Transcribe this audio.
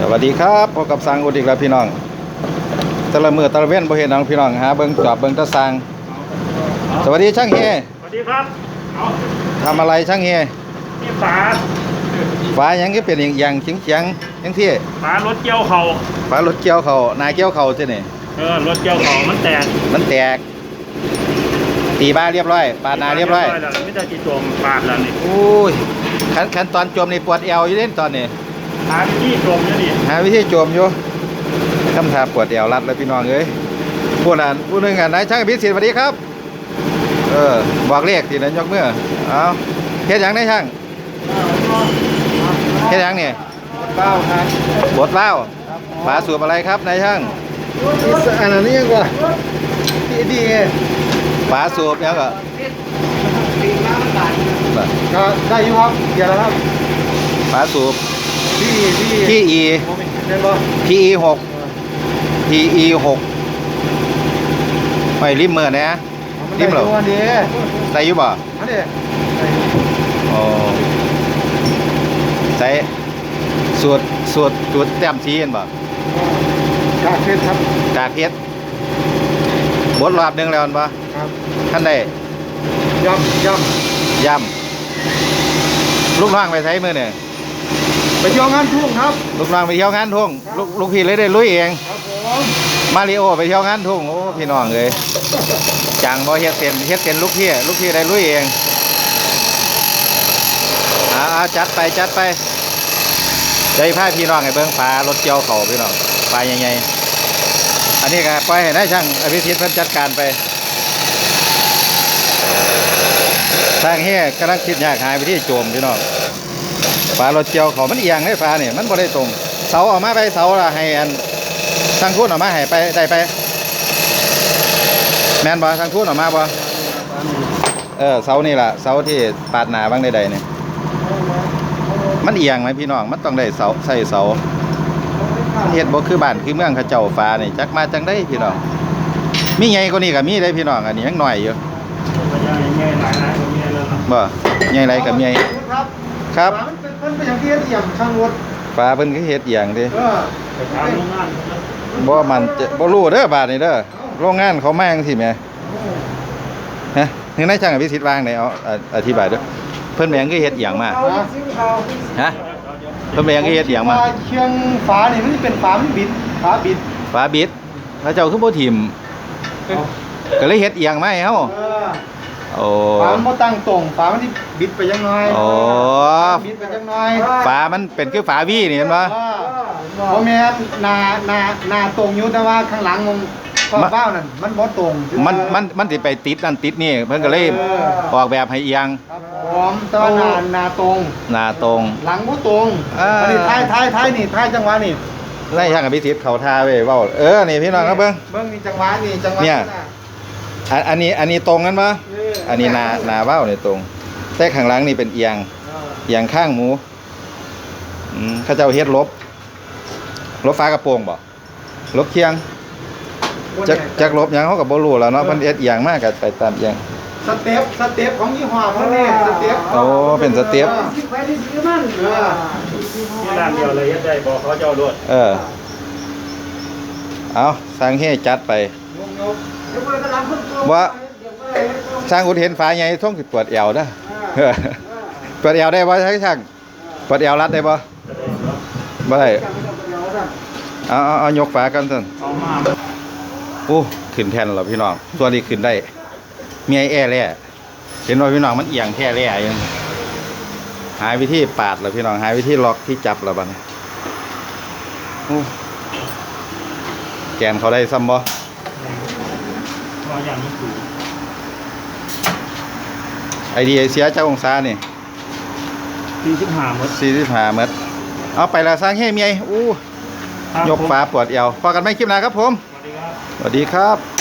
สวัสดีครับพบกับสังอุดอีกแล้วพี่น้องแต่ละมือแตะละเว้นบ่เห็นน้องพี่น้องหาเบิ่งจอบเบิ่งตะสังสวัสดีช่างเฮสวัสดีครับเอาทำอะไรช่างเฮนี่ฝาฟ้าหยังก็เป็นอย่างอย่างเฉียงเฉียงๆจังที่ฝารถเกี่ยวเขาฟ้ารถเกี่ยวเขานายเกี่ยวเขาซินี่เออรถเกี่ยวเขามันแตกมันแตก ตีบ้าเรียบร้อยปาดหนาเรียบร้อยแล้วไม่ได้จีโจมปาดแล้วนี่อุ้ยขั้นขั้นตอนจมนี่ปวดเอวอยู่เล่นตอนนี้ หาที่โจมอยู่นี่หาวิธีจมอยู่ทำท่าปวดเอวรัดแล้วพี่น้องเอ้ยพูดอ่านพูดหนึ่งอะนายช่างพิสิทธิ์สวัสดีครับ เออบอกเลขทีนั้นยกมือเอาเฮ็ดหยังนายช่างเฮ็ดหยังเนี่ยเก้าครับบดเหล้าฝาสูบอะไรครับนายช่างอันนี้ยังกว่าดีดีไงฝาสูบแล้วก็ก็ได้อยู่ครับเดี๋ยวแล้วครับฝาสูบ ที่ที่ที่อีเห็นบ่ที่อีหกที่อีหกไม่ริมมือนะริมเหรอตัวนี้ใส่อยู่บ่อันนี้อ๋อใส่สูตรสูตรสูตรแต้มสีเห็นบ่กาเฟสครับกากเฮ็ดบดรอบหนึงแล้วแม่นบ่ครับท่านได้ย่อมย่อมย่ำลูกน้องไปใช้มือเนี่ย ไปเที่ยวงานทุ่งครับ ลูกน้องไปเที่ยวงานทุ่งลูกลูกพี่เลยได้ลุยเอง ครับผมมาริโอไปเที่ยวงานทุ่งโอ้พี่น้องเลยจังบ่เฮ็ดเป็นเฮ็ดเป็นลูกพี่ลูกพี่ได้ลุยเองเอาเอาจัดไปจัดไปใจพาพี่น้องให้เบิ่งปลารถเกี่ยวเขาพี่น้องปลาใหญ่ๆอันนี้ก็ปล่อยให้นายช่างอภิสิทธิ์เพิ่นจัดการไปทางเฮียกำลังคิดยากหายไปที่โจมพี่น้อง ปลารถเกี่ยวเขามันเอียงได้ปลาเนี่ยมันบ่ได้ตรงเสาเออกมาไปเสาละให้อันทางทุนออกมาให้ไปได้ไป แมนบอทางทุนออกมาบอเออเสานี่ล่ะเสาที่ปาดหนาบ้างใดๆนี่มันเอียงไหมพี่น้องมันต้องได้เสาใส่เสาเฮ็ดบ่คือบ้านคือเมืองเขาเจ้าฟ้านี่จักมาจังได้พี่น้องมีไงกว่านี้ก็มีได้พี่น้องอันนี้ยังหน่อยอยู่มันยังยังไงหลายหลายตรงนี้เลยครับบ่ใหญ่ไรกับใหญ่ครับครับ มันเป็นมันเป็นอย่างที่เอี่ยมช่างรถฟ้าเพิ่นก็เฮ็ดเอียงเด้เออไปถามโรงงานบ่มันจะบ่รู้เด้อบาดนี้เด้อโรงงานเขามาจังซี่แหมฮะนึกนายช่างกับพิสิทธิ์วางไหนเอาอะอธิบายด้วยเพิ่นแมงก็เฮ็ดอหย่างมาฮะเพิ่นแมงก็เฮ็ดอหย่างมาเชียงฝานี่มันเป็นฝามันบิดฝาบิดฝาบิดพระเจ้าคือบ่ทิมก็เลยเฮ็ดอหย่างมาให้เฮาเออ โอ้ฝามันบ่ตั้งตรงฝามันที่บิดไปยังน้อยโอ้บิดไปยังน้อยฝามันเป็นคือฝาวี่นี่เห็นบ่เพราะแม่นหนาหนาหนาตรงอยู่แต่ว่าข้างหลังมันก็เบ้านั่นมันบ่ตรงมันมันมันสิไปติดนั่นติดนี่เพิ่นก็เลยออกแบบให้เอียงครับผมแต่ว่าหนาหนาตรงหน้าตรง หลังบ่ตรงอ่าอันนี้ท้ายท้ายท้ายนี่ท้ายจังหวะนี่นายช่างกับพิสิทธิ์เขาท่าไว้เว้าเออนี่พี่น้องครับเบิ่งเบิ่งนี่จังหวะนี่จังหวะเนี่ยอันอันนี้อันนี้ตรงกันบ่เอันนี้หน้าหน้าเว้านี่ตรง แต่ข้างหลังนี่เป็นเอียงเอออย่างข้างหมูอืมเข้าเจ้าเฮ็ดลบลบฟ้ากระโปรงบ่ลบเคียงจักจักลบหยังเขาก็บ่รู้แล้วเนาะเพิ่นเฮ็ดอหย่างมากก็ไปตามอหย่างสเต็ปสเต็ปของยี่ห้อเขาเนี่ยสเต็ปโอ้เป็นสเต็ปไปที่ซื้อมันเออที่ร้านเดียวเลยยัดได้บอกเขาเจ้ารถเออเอาสร้างเฮจัดไปว่า สร้างอุดเห็นฝาใหญ่ท่องสิเปวดเอวเด้อเปวดเอวได้บ่ใช่ช่างเปวดเอวรัดได้บ่บ่ได้เอาเอาเอายกฝากันซั่นเอามาโอ้ขึ้นแทนแล้วพี่น้องตัวนี้ขึ้นได้เมียแอ่แร่เห็นว่าพี่น้องมันเอียงแค่แร่ยังหายวิธีปาดแล้วพี่น้องหายวิธีล็อกที่จับแล้วบัดนี้โอ้แกนเขาได้ซ้ำบ่ออย่างนี้ถู ไอเดียเสียเจ้าองศานี่สี่สิบห้าหมด45เมตรเอาไปละสร้างให้เมียอู้ ยกฟ้าปวดเอวพอกันไหมคลิปหน้าครับผม สวัสดีครับ สวัสดีครับ